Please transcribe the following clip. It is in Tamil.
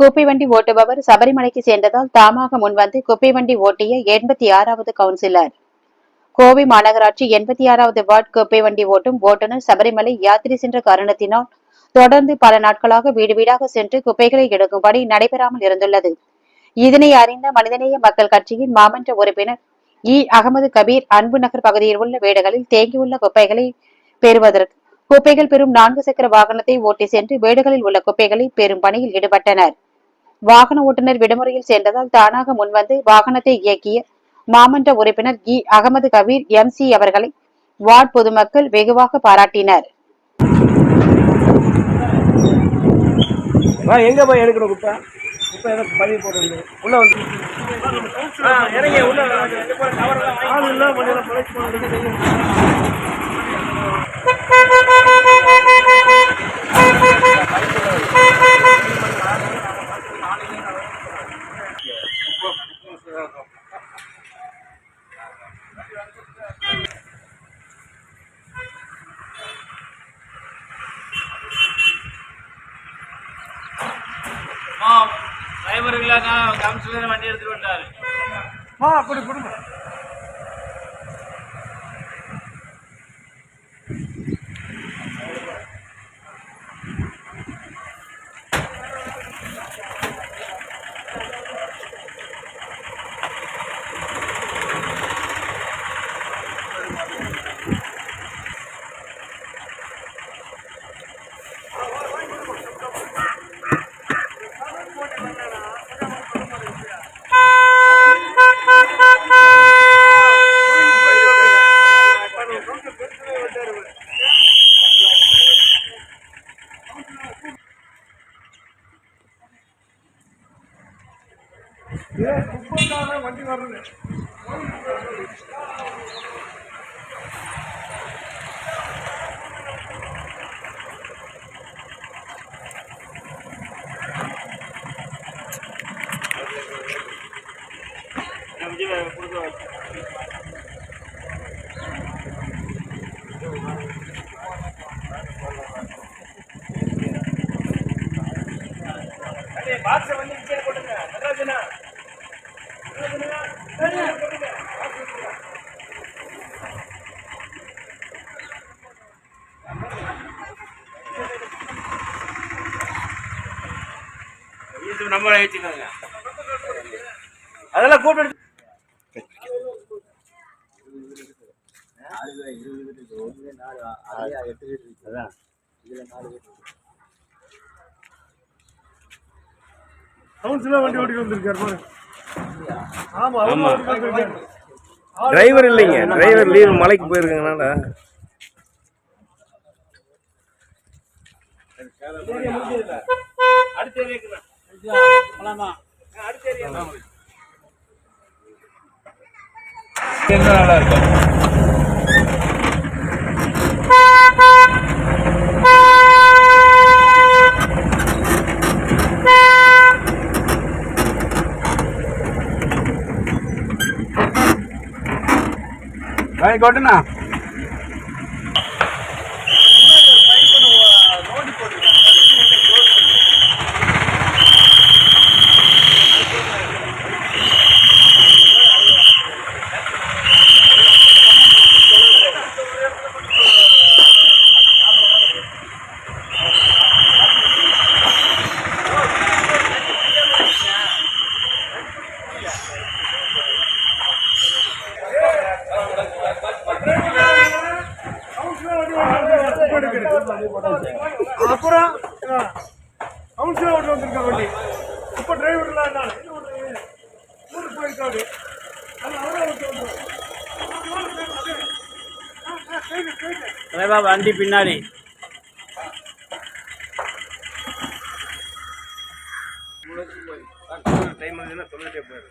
குப்பை வண்டி ஓட்டுபவர் சபரிமலைக்கு சேர்ந்ததால் தாமாக முன்வந்து குப்பை வண்டி ஓட்டிய எண்பத்தி ஆறாவது கவுன்சிலர். கோவை மாநகராட்சி எண்பத்தி ஆறாவது வார்டு குப்பை வண்டி ஓட்டும் ஓட்டுநர் சபரிமலை யாத்திரை சென்ற காரணத்தினால் தொடர்ந்து பல நாட்களாக வீடு வீடாக சென்று குப்பைகளை எடுக்கும்படி நடைபெறாமல் இருந்துள்ளது. இதனை அறிந்த மனிதநேய மக்கள் கட்சியின் மாமன்ற உறுப்பினர் இ. அகமது கபீர் அன்பு நகர் பகுதியில் உள்ள வீடுகளில் தேங்கியுள்ள குப்பைகளை பெறுவதற்கு குப்பைகள் பெறும் நான்கு சக்கர வாகனத்தை ஓட்டி சென்று வீடுகளில் உள்ள குப்பைகளை பெறும் பணியில் ஈடுபட்டனர். வாகன ஓட்டுநர் விடுமுறையில் சென்றதால் தானாக முன்வந்து வாகனத்தை இயக்கிய மாமன்ற உறுப்பினர் கி. அகமது கபீர் எம்சி அவர்களை வார்டு பொதுமக்கள் வெகுவாக பாராட்டினர். எங்க போய் எடுக்கணும் குப்பை? குப்பை ஏதோ பதிவு போடுறது உள்ள வந்து. ஆ, இறங்கி உள்ள. ஆள் இல்ல வண்டி எடுத்துட்டு வந்தாரு ஆ கொடு கொடுங்க. வண்டி வருது பாக்ஸ் யூடியூப் நம்பர் அதெல்லாம் கூப்பிட்டு கவுன்சிலர் வண்டி ஓட்டிட்டு வந்திருக்காரு பாரு ஆமா. அவரும் ஓட்டிட்டு வந்திருக்காரு டிரைவர் இல்லைங்க டிரைவர் லீவ் மலைக்கு ஏரியா நல்லா இருக்கும் I got it now? அப்புறம் கவுன்சிலர் ஓட்டு வந்திருக்க வண்டி. இப்போ டிரைவர் எல்லாம் என்ன? ஊருக்கு போயிருக்காரு. தலைவா வண்டி பின்னாடி. டைம் சொல்லிட்டே போயிரு